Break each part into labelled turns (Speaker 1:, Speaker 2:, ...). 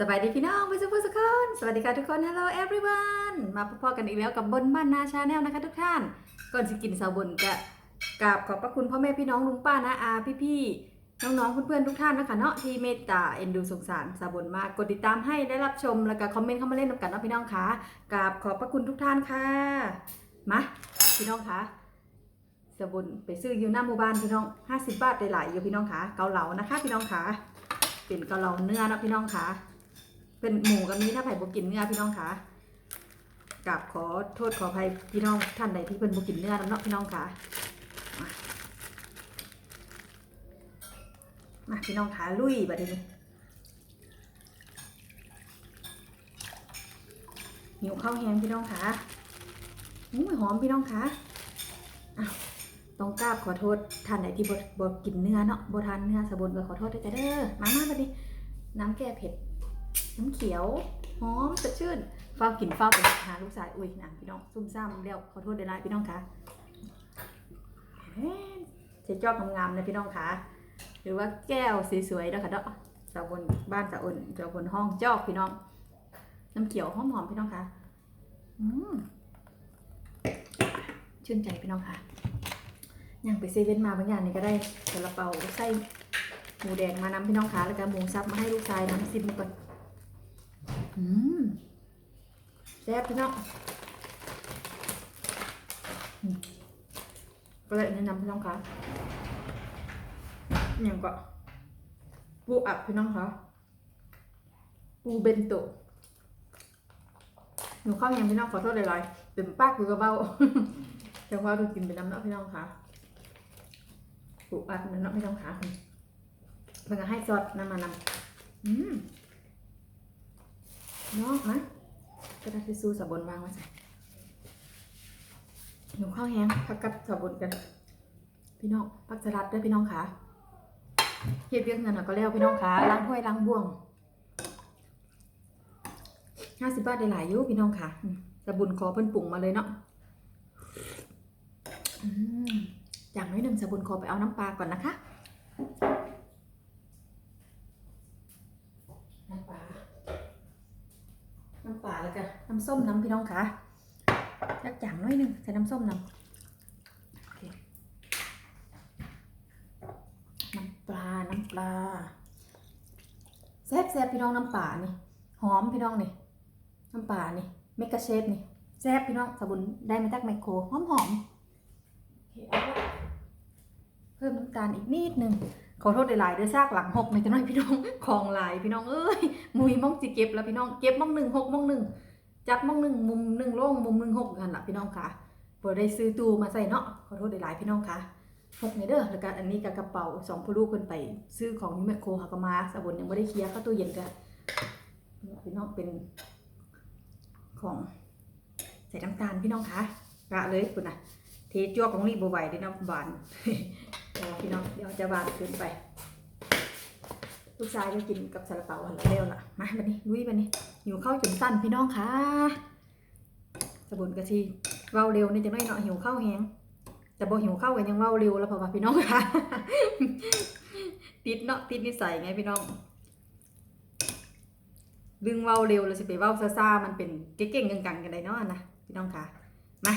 Speaker 1: สบายดีพี่น้องผู้ชมผู้สุคนสวัสดีค่ะทุกคน Hello everyone มาพบกันอีกแล้วกับบนบ้านนาชาแนลนะคะทุกท่าน ก่อนสิกินสาวบนกะกราบขอบพระคุณพ่อแม่พี่น้องลุงป้านะอาพี่พี่ๆน้องๆเพื่อนๆทุกท่านนะคะเนาะที่เมตตาเอ็นดูสงสารสาวบนมากกดติดตามให้ได้รับชมแล้วก็คอมเมนต์เข้ามาเล่นนำกันเนาะพี่น้องคะกราบขอบพระคุณทุกท่านค่ะมาพี่น้องคะสาวบนไปซื้ออยู่หน้าหมู่บ้านพี่น้อง50บาทได้หลายอยู่พี่น้องคะเกาเหลานะคะ พี่น้องคะเป็นเกาเหลาเนื้อนะพี่น้องคะ เป็นหมูกับนี้ถ้าไผ่บกินเนื้อพี่น้องคะกับขอโทษขออภัยพี่น้องท่านใดที่เป็นบกินเนื้อน้ำเนาะพี่น้องคะมาพี่น้องคะลุยบัดนี้หิวข้าวแห้งพี่น้องคะอุ้ยหอมพี่น้องคะอ้าวต้องกราบขอโทษท่านใดที่บดบกินเนื้อเนาะบทานเนื้อสะบนก็ขอโทษด้วยจ้ะเด้อมามาบัดนี้น้ำแก้เผ็ด น้ำเขียวหอมสดชื่นเฝ้ากินเฝ้าไปหาลูกชายอุ้ยนางพี่น้องซุ่มซ่ามเรียวขอโทษเดี๋ยวนะพี่น้องคะเฮ้ยเจ๊จอกงามๆนะพี่น้องคะหรือว่าแก้วสวยๆนะคะเนาะสาวบนบ้านสาวอุ่นสาวบนห้องจอกพี่น้อง น้ำเขียวหอมๆพี่น้องคะอืมชื่นใจพี่น้องคะยังไปเซเว่นมาบางอย่างนี่ก็ได้ซาลาเปาไส้หมูแดงมานำพี่น้องคะแล้วก็หมูซับมาให้ลูกชายน้ำซิมก่อน อืมแซ่บพี่น้องก็เลยแนะนำพี่น้องคะอย่างก็ปูอัดพี่น้องคะปูเบนโตหนูเข้ายังพี่น้องขอโทษเลยๆเต็มปากคือกระเบ้าจังว่าดูกินไปน้ำเนาะพี่น้องคะปูอัดมันเนาะพี่น้องคะเพิ่งจะให้ซอสน้ำมานำอืม นาะนะกระดาษทิชชู่สบบนวางไว้ใส่หนูข้าวแห้งพักกับสบบนกัน พี่น้องพักสลัดด้วยพี่น้องขาเฮ็ดเวียกเงินน่ะก็แล้วพี่น้องขาล้างถ้วยล้างบ่วงห้าสิบบาทได้หลายอยู่พี่น้องค่ะอืมสบุนขอเพิ่นปรุงมาเลยเนาะอย่างน้อยหนึ่งสบุนขอไปเอาน้ำปลาก่อนนะคะ น้ำปลา น้ำปลาแล้วกั น้ำส้มน้ำพี่น้องคะจักจ่างน้อยหนึงใส่น้ำส้มน้ำน้ำปลา น้ำปลาแซ่บแซ่บพี่น้องน้ำปลานี่หอมพี่น้องนี่น้ำปลานี่เมกะเชฟนี่แซ่บพี่น้องสบุนได้มาจากไมโครหอมหอมเคเอาละเพิ่มน้ำตาลอีกนิดนึงขอโทษหลายๆด้อซากหลังหกในจังหน่อยพี่น้องของหลายพี่น้องเอ้ยมุยม่องสิเก็บแล้วพี่น้องเก็บม่องหนึ่งหกม่องหนึ่ง จับมองหนึ่งมุมหนึ่งโล่งมุมหนึ่งหกกันละพี่น้องค่ะเปิดได้ซื้อตู้มาใส่เนาะขอโทษหลายๆพี่น้องค่ะหกในเด้อแล้วก็อันนี้กับกระเป๋าสองพ่อลูกคนไปซื้อของที่แมคโครหากมาสบุนยังไม่ได้เคลียร์เข้าตู้เย็นกันพี่น้องเป็นของใส่น้ำตาลพี่น้องค่ะกะเลยคุณน่ะเทจ้วของนี่บไหวด้อเน้ำบานพี่น้องเดี๋ยวจะบานเกินไป ลูกชายก็กินกับซาลาเปาหันเร็วละมาบันนี้ลุยบันนี้ หิวข้าวจนสั้นพี่น้องค่ะสบุนกะทีเว้าเร็วนี่จะไม่เนาะหิวข้าวแห้งแต่บ่หิวข้าวกันยังเว้าเร็วแล้วเพราะว่าพี่น้องค่ะ ติดเนาะติดนิสัยไงพี่น้องดึงเว้าเร็วแล้วสิไปเว้าซ่าๆมันเป็นเก่งๆกังๆกันได้เนาะนะพี่น้องค่ะมา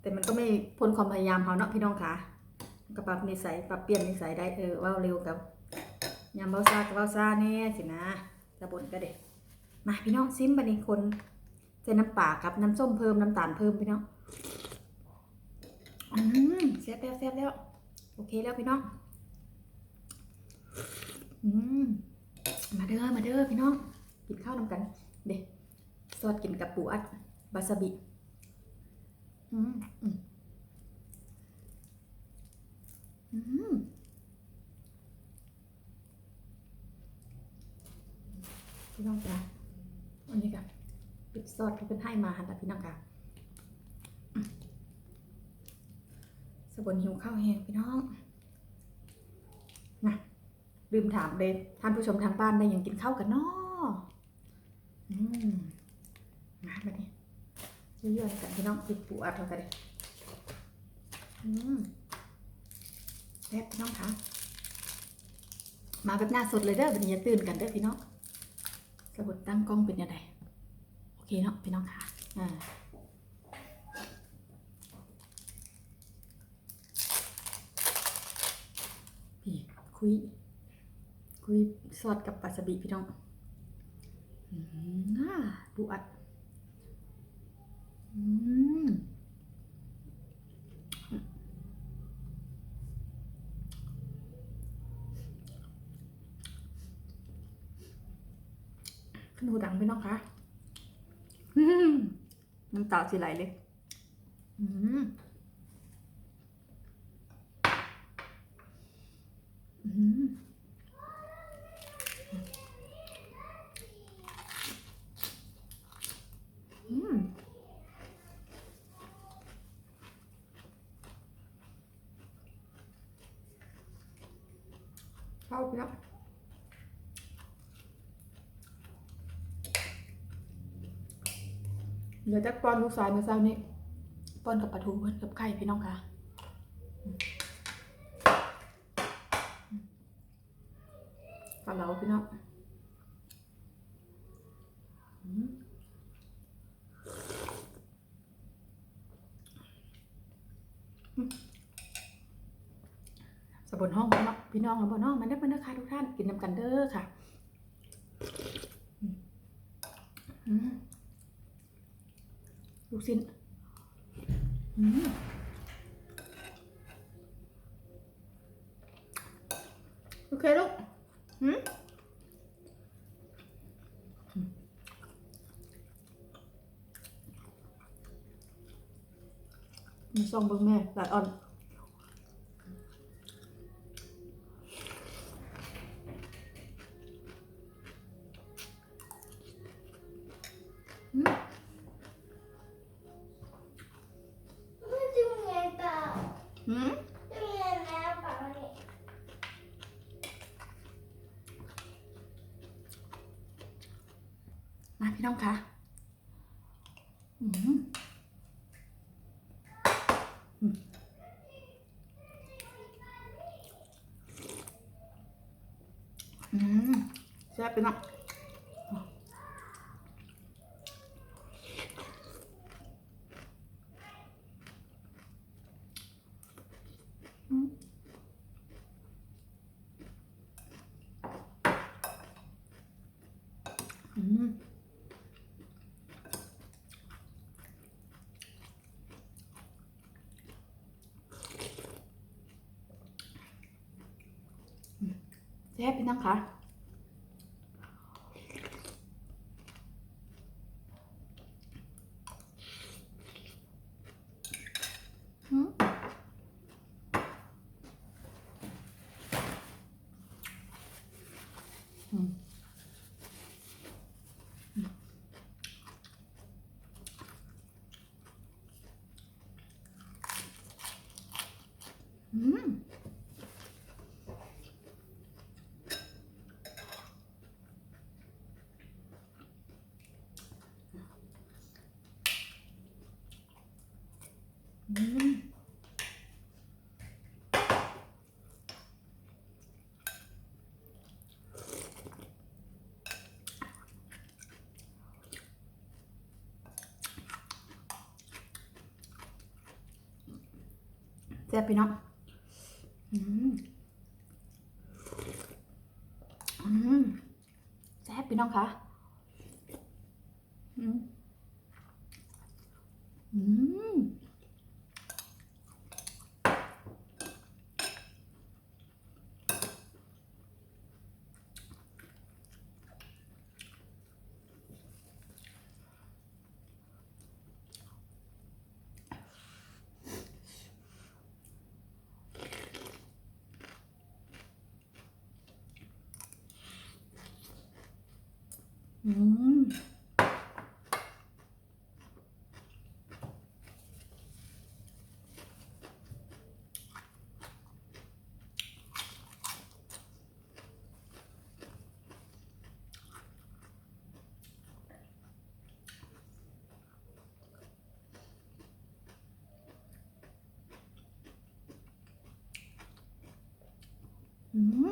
Speaker 1: แต่มันก็ไม่พ้นความพยายามเขาเนาะพี่น้องค่ะก็ปรับนิสัยปรับเปลี่ยนนิสัยได้เออเว่าเร็วกับยามเบาซากับเบาซาแน่สินะ จะบนก็เด็ดมาพี่น้องซิมบันนี้คนใส่น้ำปลากับน้ำส้มเพิ่มน้ำตาลเพิ่มพี่น้องอืมแซ่บแล้วแซ่บแล้วโอเคแล้วพี่น้องอืมมาเด้อมาเด้อพี่น้องกินข้าวนำกัน เด็ดซอสกินกับปูอัดวาซาบิอืมอืมอืม พี่น้องจ้ะวันนี้กับปิดซอสที่เป็นให้มาหันแต่พี่น้องค่ะสบนหิวข้าวแห้งพี่น้องนะลืมถามเลยท่านผู้ชมทางบ้านได้ยังกินข้าวกันนาะอืมมาแบบนี้เยอะๆกันพี่น้องปิดปูอัดเรากันเลยอืมแซ่บพี่น้องคะมาแบบหน้าสดเลยเด้อวันนี้ตื่นกันเด้อพี่น้อง สมุดตั้งกล้องเป็นยังไงโอเคเนาะพี่น้องค่ะอ่าพี่คุย คุยสอดกับปลาสบิพี่น้องอืมอ่าดูอัดอืม ขึ้นหู ดังไปน้องคะอืมน้ำตาสิไหลเลย อืมอืมอืมเข้าไปแล้ว เดี๋ยวจะป้อนลูกสายมาเช้านี้ป้อนกับปลาทูเพิ่นกับไข่พี่น้องค่ะปลาเหลาพี่น้องสบนห้องพี่น้องพี่น้องบนห้องมันได้เป็นนะคะทุกท่านกินน้ำกันเด้อค่ะอืมอืม ลู กชิ้นโอเคลูกอืมมีซองเบิ้งแม่หลายอ่อนอืม
Speaker 2: จะมีอะไรเปล่า
Speaker 1: อืม
Speaker 2: จะมีอะไรแล้วเปล่าเนี่ย
Speaker 1: มาพี่น้องคะอืมอืมอื มแซ่บพี่น้องอืมอืมแซ่บพี่น้องคะอืมอืมอืม อืม แซ่บพี่น้อง อืมอืมแซ่บพี่น้องคะอืมอืม อืม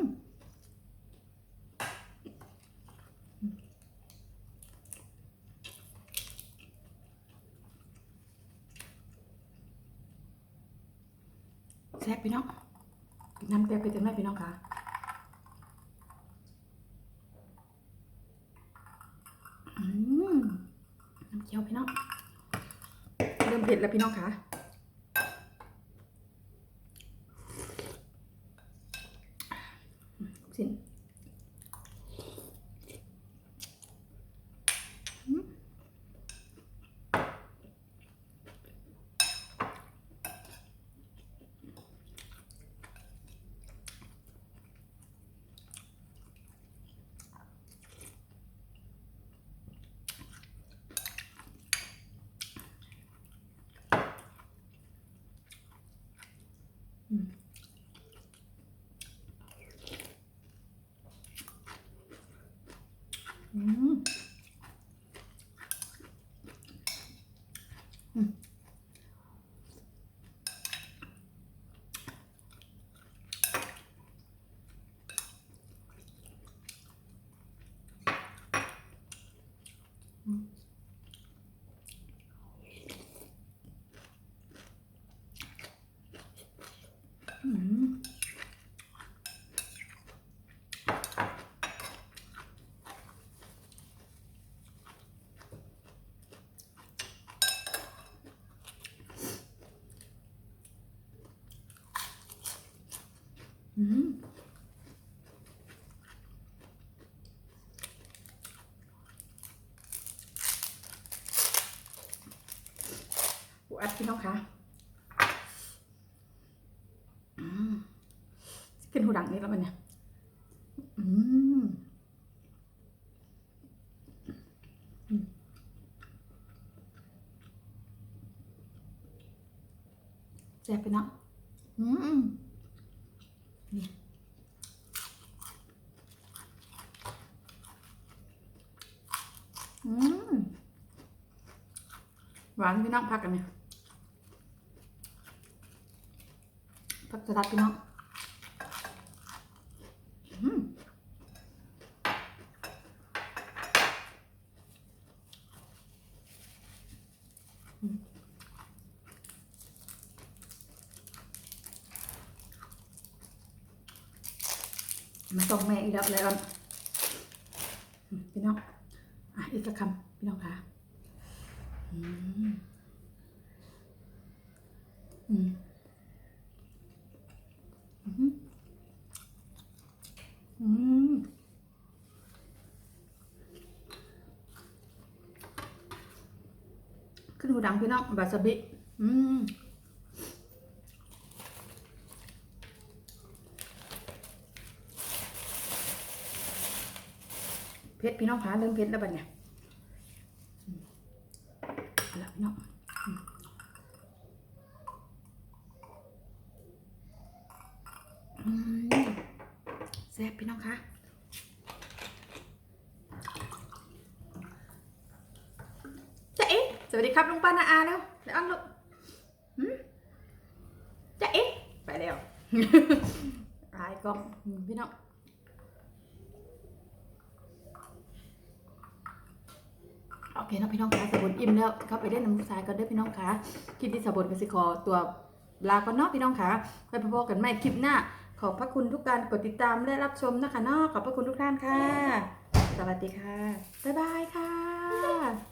Speaker 1: แซ่บพี่น้องน้ำแกงไปจังไรพี่น้องคะอืมน้ำเจียวพี่น้องเริ่มเผ็ดแล้วพี่น้องคะสินอืม อืมอืมอืม อืมอูอัดพี่น้องคะอืมกินหูดังนี่แล้วมันเนี่ยอืมอืมแซ่บไปเนาะอืม อืม หวานพี่น้องพักกันเนี่ยพักสลัดพี่น้องอืมอืมมาส่งแม่อีกแล้วเลยอ่อนอืมพี่น้องอะอีกสักคำพี่น้องคะ อืมอืมอืมอืมขึ้นหูดังพี่น้องบาสบิอืมเผ็ดพี่น้องคะเริ่มเผ็ดแล้วบัดเนี่ย แล้วพี่น้องอืมอืมแซ่บพี่น้องคะจ๊ะเอ๊ะสวัสดีครับลุงป้านาอาแล้วแล้วอันลูกหืมจ๊ะเอ๊ะไป แล้วอายกล้องพี่น้องโอเคนะพี่น้องคะสบุนอิ่มแล้วเข้าไปเล่นน้ำลูกชายกันเด้อพี่น้องคะคลิปที่สบุนกสิคอตัวลาก่อนเนาะพี่น้องคะไปพบกันใหม่คลิปหน้า ขอบพระคุณทุกการกดติดตามและรับชมนะคะเนาะขอบพระคุณทุกท่านค่ะ สวัสดีค่ะ บ๊ายบายค่ะ